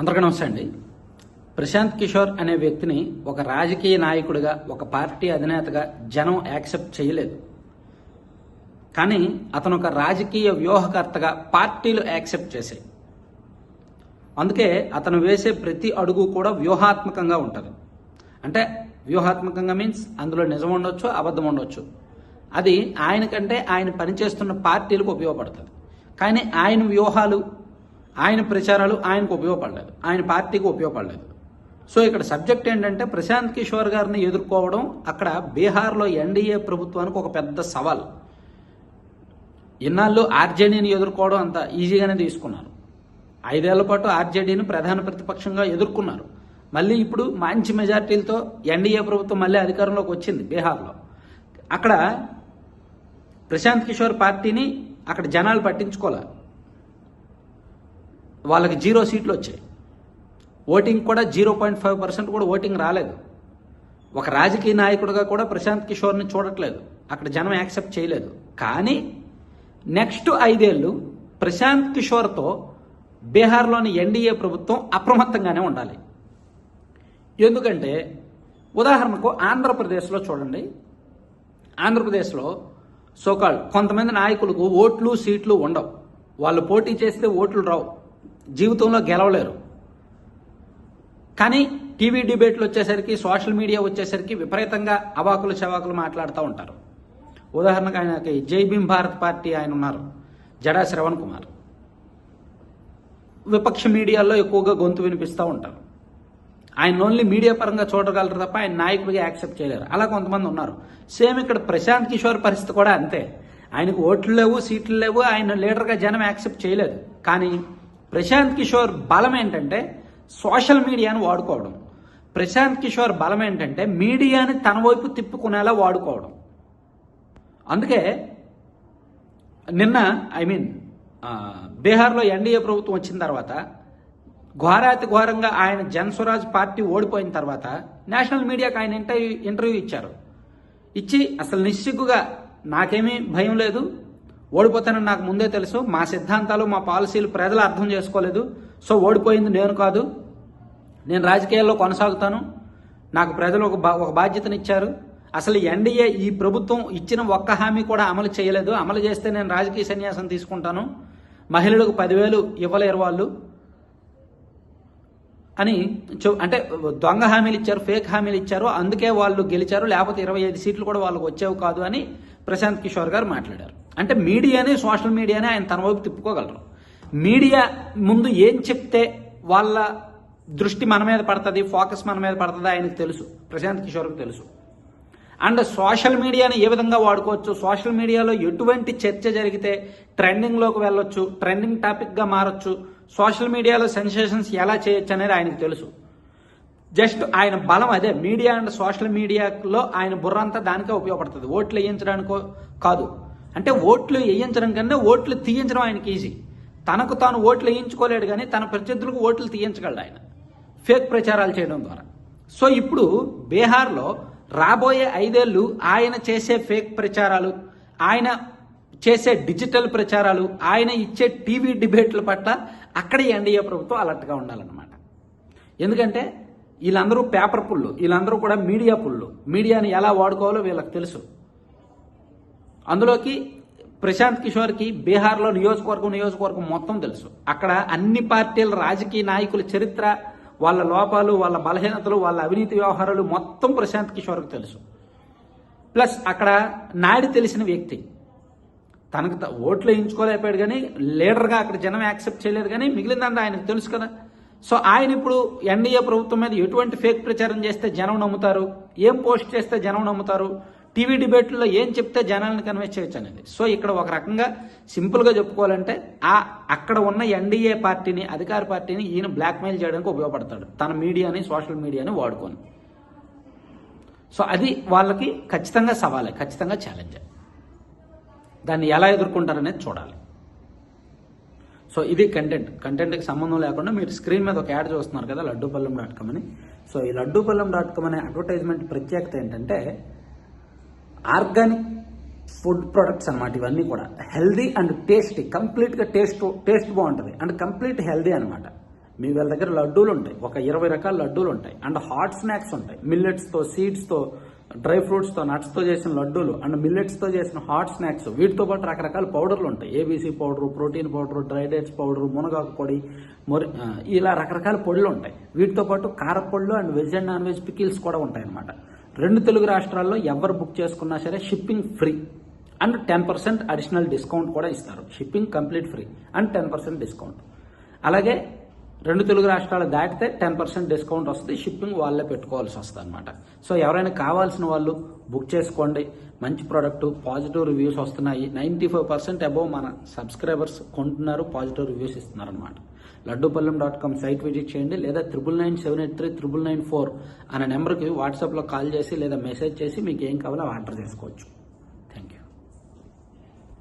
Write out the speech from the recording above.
అందరికీ నమస్తే అండి. ప్రశాంత్ కిషోర్ అనే వ్యక్తిని ఒక రాజకీయ నాయకుడిగా ఒక పార్టీ అధినేతగా జనం యాక్సెప్ట్ చేయలేదు. కానీ అతను ఒక రాజకీయ వ్యూహకర్తగా పార్టీలు యాక్సెప్ట్ చేశాయి. అందుకే అతను వేసే ప్రతి అడుగు కూడా వ్యూహాత్మకంగా ఉంటుంది. అంటే వ్యూహాత్మకంగా మీన్స్ అందులో నిజం ఉండొచ్చు అబద్ధం ఉండొచ్చు. అది ఆయనకంటే ఆయన పనిచేస్తున్న పార్టీలకు ఉపయోగపడుతుంది. కానీ ఆయన వ్యూహాలు ఆయన ప్రచారాలు ఆయనకు ఉపయోగపడలేదు. ఆయన పార్టీకి ఉపయోగపడలేదు. సో ఇక్కడ సబ్జెక్ట్ ఏంటంటే ప్రశాంత్ కిషోర్ గారిని ఎదుర్కోవడం అక్కడ బీహార్లో ఎన్డీఏ ప్రభుత్వానికి ఒక పెద్ద సవాల్. ఇన్నాళ్ళు ఆర్జేడీని ఎదుర్కోవడం అంత ఈజీగానే తీసుకున్నారు. ఐదేళ్ళ పాటు ఆర్జేడీని ప్రధాన ప్రతిపక్షంగా ఎదుర్కొన్నారు. మళ్ళీ ఇప్పుడు మంచి మెజార్టీలతో ఎన్డీఏ ప్రభుత్వం మళ్ళీ అధికారంలోకి వచ్చింది బీహార్లో. అక్కడ ప్రశాంత్ కిషోర్ పార్టీని అక్కడ జనాలు పట్టించుకోవాలి వాళ్ళకి జీరో సీట్లు వచ్చాయి. ఓటింగ్ కూడా జీరో పాయింట్ ఫైవ్ పర్సెంట్ కూడా ఓటింగ్ రాలేదు. ఒక రాజకీయ నాయకుడిగా కూడా ప్రశాంత్ కిషోర్ని చూడట్లేదు. అక్కడ జనం యాక్సెప్ట్ చేయలేదు. కానీ నెక్స్ట్ ఐదేళ్ళు ప్రశాంత్ కిషోర్తో బీహార్లోని ఎన్డీఏ ప్రభుత్వం అప్రమత్తంగానే ఉండాలి. ఎందుకంటే ఉదాహరణకు ఆంధ్రప్రదేశ్లో చూడండి. ఆంధ్రప్రదేశ్లో సోకాల్ కొంతమంది నాయకులకు ఓట్లు సీట్లు ఉండవు. వాళ్ళు పోటీ చేస్తే ఓట్లు రావు. జీవితంలో గెలవలేరు. కానీ టీవీ డిబేట్లు వచ్చేసరికి సోషల్ మీడియా వచ్చేసరికి విపరీతంగా అవాకులు చవాకులు మాట్లాడుతూ ఉంటారు. ఉదాహరణకు ఆయనకి జై భీమ్ భారత్ పార్టీ ఆయన ఉన్నారు జడా శ్రవణ్ కుమార్. విపక్ష మీడియాలో ఎక్కువగా గొంతు వినిపిస్తూ ఉంటారు. ఆయన ఓన్లీ మీడియా పరంగా చూడగలరు తప్ప ఆయన నాయకుడిగా యాక్సెప్ట్ చేయలేరు. అలా కొంతమంది ఉన్నారు. సేమ్ ఇక్కడ ప్రశాంత్ కిషోర్ పరిస్థితి కూడా అంతే. ఆయనకు ఓట్లు లేవు సీట్లు లేవు ఆయన లీడర్గా జనం యాక్సెప్ట్ చేయలేదు. కానీ ప్రశాంత్ కిషోర్ బలం ఏంటంటే సోషల్ మీడియాను వాడుకోవడం. ప్రశాంత్ కిషోర్ బలం ఏంటంటే మీడియాని తన వైపు తిప్పుకునేలా వాడుకోవడం. అందుకే నిన్న ఐ మీన్ బీహార్లో ఎన్డీఏ ప్రభుత్వం వచ్చిన తర్వాత ఘోరాతి ఘోరంగా ఆయన జన్స్వరాజ్ పార్టీ ఓడిపోయిన తర్వాత నేషనల్ మీడియాకి ఆయన ఇంటర్వ్యూ ఇంటర్వ్యూ ఇచ్చారు. ఇచ్చి అసలు నిస్సిగ్గుగా నాకేమీ భయం లేదు. ఓడిపోతానని నాకు ముందే తెలుసు. మా సిద్ధాంతాలు మా పాలసీలు ప్రజలు అర్థం చేసుకోలేదు. సో ఓడిపోయింది నేను కాదు. నేను రాజకీయాల్లో కొనసాగుతాను. నాకు ప్రజలు ఒక బా ఒక బాధ్యతనిచ్చారు. అసలు ఎన్డీఏ ఈ ప్రభుత్వం ఇచ్చిన ఒక్క హామీ కూడా అమలు చేయలేదు. అమలు చేస్తే నేను రాజకీయ సన్యాసం తీసుకుంటాను. మహిళలకు పదివేలు ఇవ్వలేరు వాళ్ళు అని అంటే దొంగ హామీలు ఇచ్చారు ఫేక్ హామీలు ఇచ్చారు. అందుకే వాళ్ళు గెలిచారు. లేకపోతే ఇరవై ఐదు సీట్లు కూడా వాళ్ళకు వచ్చేవి కాదు అని ప్రశాంత్ కిషోర్ గారు మాట్లాడారు. అంటే మీడియానే సోషల్ మీడియానే ఆయన తన వైపు తిప్పుకోగలరు. మీడియా ముందు ఏం చెప్తే వాళ్ళ దృష్టి మన మీద పడుతుంది ఫోకస్ మన మీద పడుతుంది ఆయనకు తెలుసు ప్రశాంత్ కిషోర్కి తెలుసు. అండ్ సోషల్ మీడియాని ఏ విధంగా వాడుకోవచ్చు? సోషల్ మీడియాలో ఎటువంటి చర్చ జరిగితే ట్రెండింగ్లోకి వెళ్ళొచ్చు ట్రెండింగ్ టాపిక్గా మారొచ్చు సోషల్ మీడియాలో సెన్సేషన్స్ ఎలా చేయొచ్చు అనేది ఆయనకు తెలుసు. జస్ట్ ఆయన బలం అదే మీడియా అండ్ సోషల్ మీడియాలో ఆయన బుర్రంతా దానికే ఉపయోగపడుతుంది. ఓట్లు వేయించడానికో కాదు అంటే ఓట్లు వేయించడం కన్నా ఓట్లు తీయించడం ఆయనకి ఈజీ తనకు తాను ఓట్లు వేయించుకోలేడు కానీ తన ప్రత్యర్థులకు ఓట్లు తీయించగలడు ఆయన. ఫేక్ ప్రచారాలు చేయడం ద్వారా. సో ఇప్పుడు బీహార్లో రాబోయే ఐదేళ్ళు ఆయన చేసే ఫేక్ ప్రచారాలు ఆయన చేసే డిజిటల్ ప్రచారాలు ఆయన ఇచ్చే టీవీ డిబేట్ల పట్ల అక్కడ ఎన్డీఏ ప్రభుత్వం అలర్ట్గా ఉండాలన్నమాట. ఎందుకంటే వీళ్ళందరూ పేపర్ పుల్లు వీళ్ళందరూ కూడా మీడియా పుల్లు. మీడియాని ఎలా వాడుకోవాలో వీళ్ళకి తెలుసు. అందులోకి ప్రశాంత్ కిషోర్కి బీహార్లో నియోజకవర్గం నియోజకవర్గం మొత్తం తెలుసు. అక్కడ అన్ని పార్టీల రాజకీయ నాయకుల చరిత్ర వాళ్ళ లోపాలు వాళ్ళ బలహీనతలు వాళ్ళ అవినీతి వ్యవహారాలు మొత్తం ప్రశాంత్ కిషోర్కి తెలుసు. ప్లస్ అక్కడ నాడి తెలిసిన వ్యక్తి. తనకు త- ఓట్లు వేయించుకోలేకపోయాడు కానీ లీడర్గా అక్కడ జనం యాక్సెప్ట్ చేయలేదు కానీ మిగిలిందంటే ఆయనకు తెలుసు కదా. సో ఆయన ఇప్పుడు ఎన్డీఏ ప్రభుత్వం మీద ఎటువంటి ఫేక్ ప్రచారం చేస్తే జనం నమ్ముతారు? ఏం పోస్ట్ చేస్తే జనం నమ్ముతారు? టీవీ డిబేట్లో ఏం చెప్తే జనాలను కన్వెన్స్ చేయొచ్చు అనేది. సో ఇక్కడ ఒక రకంగా సింపుల్గా చెప్పుకోవాలంటే ఆ అక్కడ ఉన్న ఎన్డీఏ పార్టీని అధికార పార్టీని ఈయన బ్లాక్మెయిల్ చేయడానికి ఉపయోగపడతాడు. తన మీడియాని సోషల్ మీడియాని వాడుకొని. సో అది వాళ్ళకి ఖచ్చితంగా సవాలే ఖచ్చితంగా ఛాలెంజ్ దాన్ని ఎలా ఎదుర్కొంటారనేది చూడాలి. సో ఇది కంటెంట్ కంటెంట్కి సంబంధం లేకుండా మీరు స్క్రీన్ మీద ఒక యాడ్ చూస్తున్నారు కదా లడ్డూపల్లం డాట్ కామ్ అని. సో ఈ లడ్డూపల్లం డాట్ కామ్ అనే అడ్వర్టైజ్మెంట్ ప్రత్యేకత ఏంటంటే ఆర్గానిక్ ఫుడ్ ప్రొడక్ట్స్ అన్నమాట ఇవన్నీ కూడా. హెల్దీ అండ్ టేస్టీ కంప్లీట్గా టేస్ట్ టేస్ట్ బాగుంటుంది. అండ్ కంప్లీట్ హెల్దీ అనమాట మీ వీళ్ళ దగ్గర లడ్డూలు ఉంటాయి. ఒక ఇరవై రకాల లడ్డూలు ఉంటాయి. అండ్ హాట్ స్నాక్స్ ఉంటాయి. మిల్లెట్స్తో సీడ్స్తో డ్రై ఫ్రూట్స్తో నట్స్తో చేసిన లడ్డూలు అండ్ మిల్లెట్స్తో చేసిన హాట్ స్నాక్స్ వీటితో పాటు రకరకాల పౌడర్లు ఉంటాయి. ABC powder protein powder dry dates powder మునగాకు పొడి మొరి ఇలా రకరకాల పొడులు ఉంటాయి. వీటితో పాటు కారపొళ్ళు and veg and non veg pickles కూడా ఉంటాయి అన్నమాట రెండు తెలుగు రాష్ట్రాల్లో ఎవరు బుక్ చేసుకున్నా సరే shipping free and ten percent additional discount కూడా ఇస్తారు. Shipping complete free and ten percent discount. అలాగే రెండు తెలుగు రాష్ట్రాలు దాటితే టెన్ పర్సెంట్ డిస్కౌంట్ వస్తుంది. షిప్పింగ్ వాళ్ళే పెట్టుకోవాల్సి వస్తుంది అనమాట సో ఎవరైనా కావాల్సిన వాళ్ళు బుక్ చేసుకోండి. మంచి ప్రోడక్ట్ పాజిటివ్ రివ్యూస్ వస్తున్నాయి. నైంటీ ఫైవ్ పర్సెంట్ అబోవ్ మన సబ్స్క్రైబర్స్ కొంటున్నారు పాజిటివ్ రివ్యూస్ ఇస్తున్నారు అనమాట Laddupallem dot com site visit చేయండి. లేదా triple nine seven eight three triple nine four అనే నెంబర్కి వాట్సాప్లో కాల్ చేసి లేదా మెసేజ్ చేసి మీకు ఏం కావాలో ఆర్డర్ చేసుకోవచ్చు.